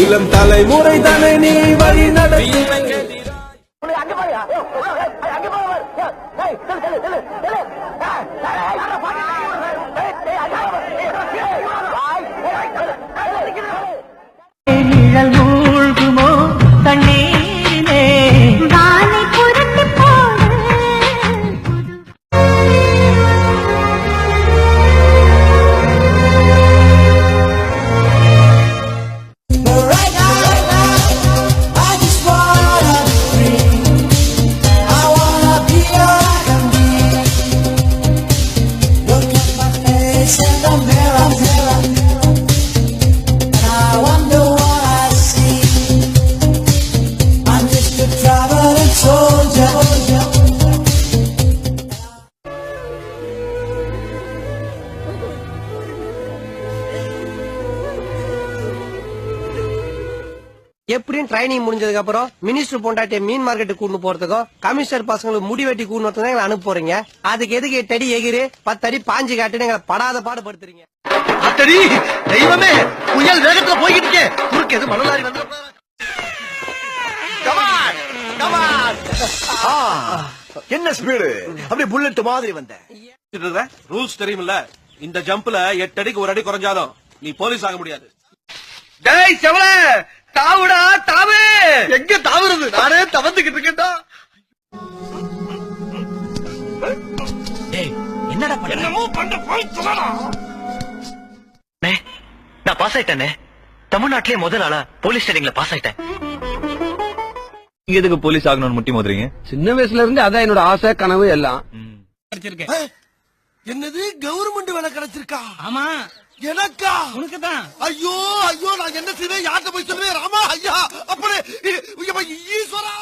இளம் தலைமுறை தானே நீ வழி நடத்தி It's in. எப்படியும் ட்ரைனிங் முடிஞ்சதுக்கு அப்புறம் மினிஸ்டர் பொண்டாட்டிய மீன் மார்க்கெட்டுக்கு கூட்டு போறதுக்கும் கமிஷனர் பசங்களுக்கு முடி வெட்டி கூட்டு எங்களை அனுப்ப போறீங்க. அதுக்கு எதுக்கு எட்டு அடி எகிரு? பத்து அடி பாஞ்சு காட்டுன்னு எங்களை படாத பாடுபடுத்துறீங்க. அத்தடி தெய்வமே புயல் வேகத்துல போய்கிட்டு இருக்கே. குறுக்கு எது மணலாரி வந்து என்ன ஸ்பீடு அப்படியே புல்லட் மாதிரி வந்த. ரூல்ஸ் தெரியுமில்ல. இந்த ஜம்ப்ல எட்டு அடிக்கு ஒரு அடி குறைஞ்சாலும் நீ போலீஸ் ஆக முடியாது. டேய் செவல தாவுடா தாவு! எங்க தாவுறது? நானே தவந்துகிட்டு இருக்கேன்டா. என்னடா பண்ண? என்னமோ பண்ண நான் பாஸ் ஆயிட்டேனே. தமிழ்நாட்டிலே முதல் ஆளா போலீஸ் ஸ்டேஷன்ல பாஸ் ஆயிட்டேன். எதுக்கு போலீஸ் ஆகணும்னு முட்டி மோதுறீங்க? சின்ன வயசுல இருந்து அதான் என்னோட ஆசை கனவு எல்லாம். என்னது? கவர்மெண்ட் வேலை கிடைச்சிருக்கா? ஆமா. எனக்கா? உனக்கு தான் ஐயோ ஐயோ நான் என்ன செய்வேன்? யார்கிட்ட போய் சொல்லுவேன்? ராமா ஐயா அப்படி ஈஸ்வரா!